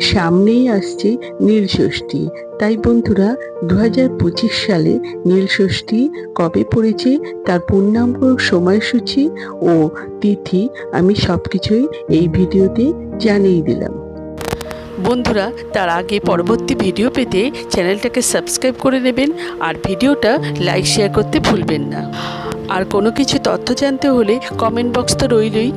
সামনেই আসছে নীল ষষ্ঠী। তাই বন্ধুরা দু সালে নীল ষষ্ঠী কবে পড়েছে, তার পূর্ণাঙ্গ সময়সূচি ও তিথি আমি সব কিছুই এই ভিডিওতে জানিয়ে দিলাম। বন্ধুরা, তার আগে পরবর্তী ভিডিও পেতে চ্যানেলটাকে সাবস্ক্রাইব করে নেবেন আর ভিডিওটা লাইক, শেয়ার করতে ভুলবেন না। আর কোনো কিছু তথ্য জানতে হলে কমেন্ট বক্স তো রইলই।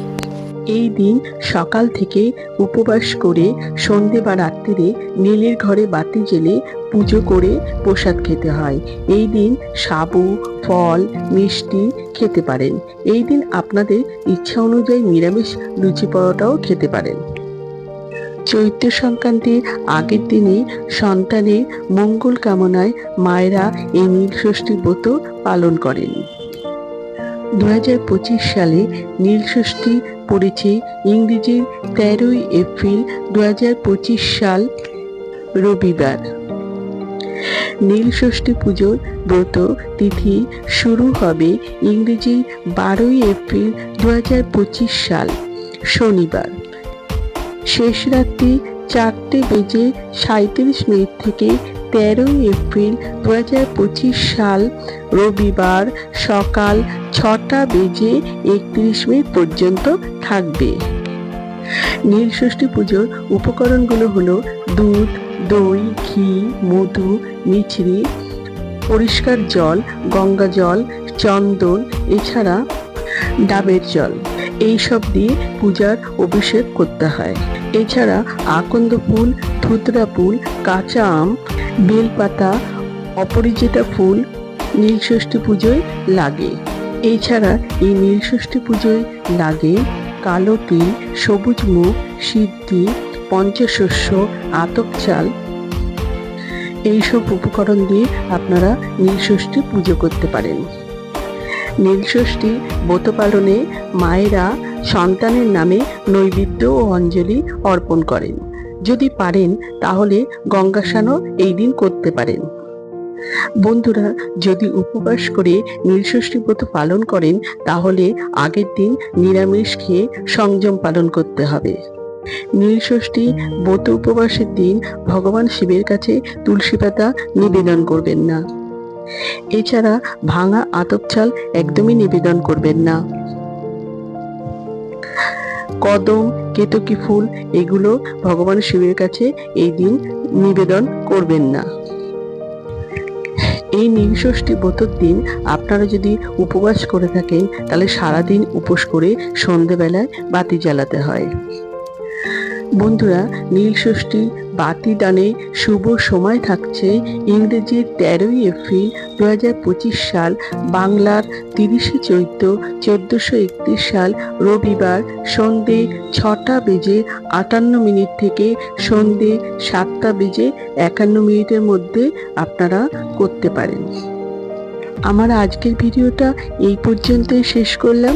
এই দিন সকাল থেকে উপবাস করে সন্ধে বা রাত্রিরে নীলের ঘরে বাতি জেলে পুজো করে প্রসাদ খেতে হয়। এই দিন সাবু, ফল, মিষ্টি খেতে পারেন। এই দিন আপনাদের ইচ্ছা অনুযায়ী নিরামিষ লুচি পরোটাও খেতে পারেন। চৈত্র সংক্রান্তির আগের দিনে সন্তানের মঙ্গল কামনায় মায়েরা এই নীল ষষ্ঠী ব্রত পালন করেন। দু সালে নীল ষষ্ঠী পড়েছে ইংরেজির তেরোই এপ্রিল দু সাল রবিবার। নীল ষষ্ঠী পুজোর ব্রত তিথি শুরু হবে ইংরেজি বারোই এপ্রিল দু হাজার পঁচিশ সাল, শনিবার। শেষ রাত্রি চারটে বেজে সাঁত্রিশ মিনিট থেকে তেরোই এপ্রিল দু পঁচিশ সাল রবিবার সকাল ছটা বেজে একত্রিশ মিনিট পর্যন্ত থাকবে। নীলষষ্ঠী পুজোর উপকরণগুলো হলো দুধ, দই, ঘি, মধু, মিছরি, পরিষ্কার জল, গঙ্গা জল, চন্দন, এছাড়া ডাবের জল। এইসব দিয়ে পূজার অভিষেক করতে হয়। এছাড়া আকন্দ ফুল, ধুতরা ফুল, কাঁচা আম, বেলপাতা, অপরিচিতা ফুল, নীলষষ্ঠী পুজোয় লাগে। এছাড়া এই নীলষষ্ঠী পুজোয় লাগে কালো তিল, সবুজ মুখ সিদ্ধি পঞ্চশস্য আতক চাল। এইসব উপকরণ দিয়ে আপনারা নীলষষ্ঠী পুজো করতে পারেন। নীলষষ্ঠী ব্রত পালনে মায়েরা সন্তানের নামে নৈবেদ্য ও অঞ্জলি অর্পণ করেন। যদি পারেন, তাহলে গঙ্গাসানও এই দিন করতে পারেন। বন্ধুরা, যদি উপবাস করে নীলষষ্ঠী ব্রত পালন করেন, তাহলে আগের দিন নিরামিষ খেয়ে সংযম পালন করতে হবে। নীলষষ্ঠী ব্রত উপবাসের দিন ভগবান শিবের কাছে তুলসী পাতা নিবেদন করবেন না। এছাড়া ভাঙা আতপ চাল একদমই নিবেদন করবেন না। কদম, কেতকী ফুল, এগুলো ভগবান শিবের কাছে এই দিন নিবেদন করবেন না। এই নীলষষ্ঠী ব্রতর দিন আপনারা যদি উপবাস করে থাকেন, তাহলে সারাদিন উপোস করে সন্ধেবেলায় বাতি জ্বালাতে হয়। বন্ধুরা, নীলষষ্ঠী বাতি দানে শুভ সময় থাকছে ইংরেজির তেরোই এপ্রিল দু হাজার পঁচিশ সাল, বাংলার তিরিশে চৈত্র চোদ্দোশো একত্রিশ সাল, রবিবার সন্ধে ছটা বেজে আটান্ন মিনিট থেকে সন্ধে সাতটা বেজে একান্ন মিনিটের মধ্যে আপনারা করতে পারেন। আমার আজকের ভিডিওটা এই পর্যন্তই শেষ করলাম।